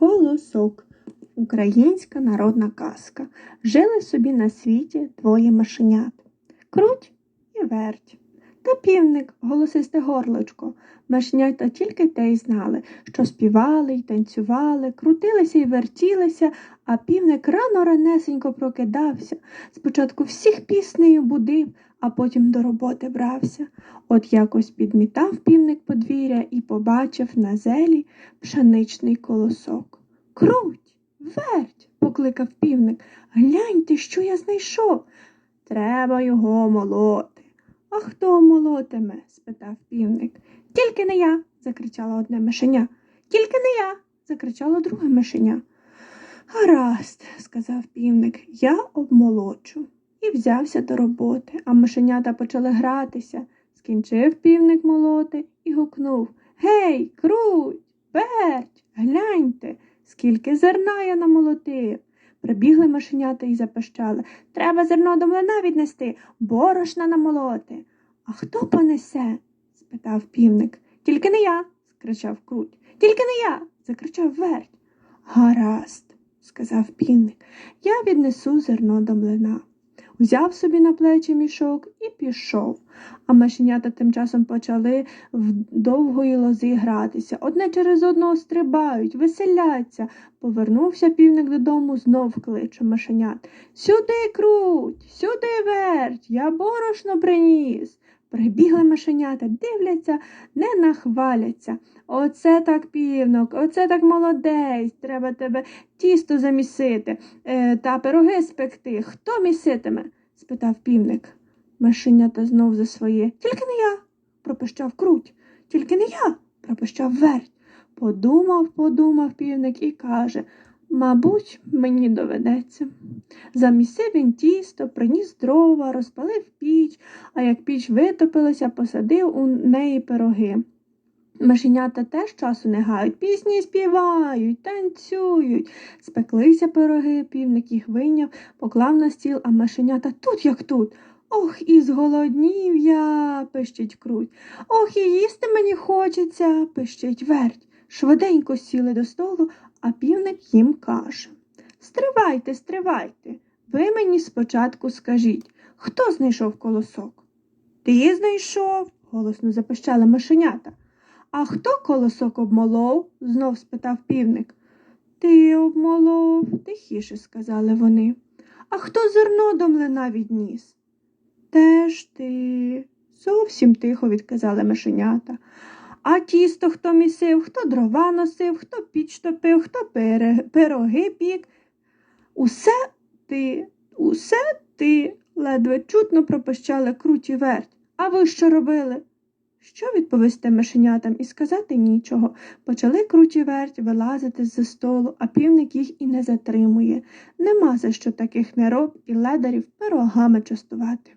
Колосок. Українська народна казка. Жили собі на світі двоє машенят. Круть і верть. Та півник, голосисте горлочко. Машенята тільки те й знали, що співали й танцювали, крутилися й вертілися, а півник рано ранесенько прокидався. Спочатку всіх піснею будив, а потім до роботи брався. От якось підмітав півник подвір'я і побачив на зелі пшеничний колосок. Круть, верть, покликав півник. Гляньте, що я знайшов. Треба його молоти. А хто молотиме? спитав півник. Тільки не я, закричало одне мишеня. Тільки не я, закричало друге мишеня. Гаразд, сказав півник, я обмолочу. І взявся до роботи, а мишенята почали гратися. Скінчив півник молоти і гукнув Гей, круть, верть, гляньте, скільки зерна я намолотив. Прибігли машенята і запищали Треба зерно до млина віднести, борошна намолоти. А хто понесе? спитав півник. Тільки не я, скричав круть. Тільки не я, закричав верть. Гаразд, сказав півник, я віднесу зерно до млина. Взяв собі на плечі мішок і пішов, а машенята тим часом почали в довгої лози гратися. Одне через одного стрибають, веселяться. Повернувся півник додому, знов кличе машенят. Сюди круть, сюди верть, я борошно приніс. Прибігли мишенята, дивляться, не нахваляться. Оце так півнок, оце так молодець, треба тебе тісто замісити е, та пироги спекти. Хто міситиме? спитав півник. Мишенята знов за своє. Тільки не я, пропищав круть. Тільки не я, пропищав верть. Подумав, подумав півник і каже Мабуть, мені доведеться. Замісив він тісто, приніс дрова, розпалив піч, а як піч витопилася, посадив у неї пироги. Мишенята теж часу не гають, пісні співають, танцюють. Спеклися пироги, півник їх вийняв, поклав на стіл, а мишенята тут, як тут. Ох, і зголоднів я, пищить круть. Ох, і їсти мені хочеться, пищить верть. Швиденько сіли до столу, а півник їм каже Стривайте, стривайте. Ви мені спочатку скажіть, хто знайшов колосок? Ти знайшов, голосно запищали мишенята. А хто колосок обмолов? знов спитав півник. Ти обмолов, тихіше сказали вони. А хто зерно до млина відніс? Теж ти. Зовсім тихо відказали мишенята. А тісто хто місив, хто дрова носив, хто піч топив, хто пироги пік. Усе ти, усе ти, ледве чутно пропищали круті верть. А ви що робили? Що відповісти мишенятам і сказати нічого. Почали круті верть вилазити з-за столу, а півник їх і не затримує. Нема за що таких нероб і ледарів пирогами частувати.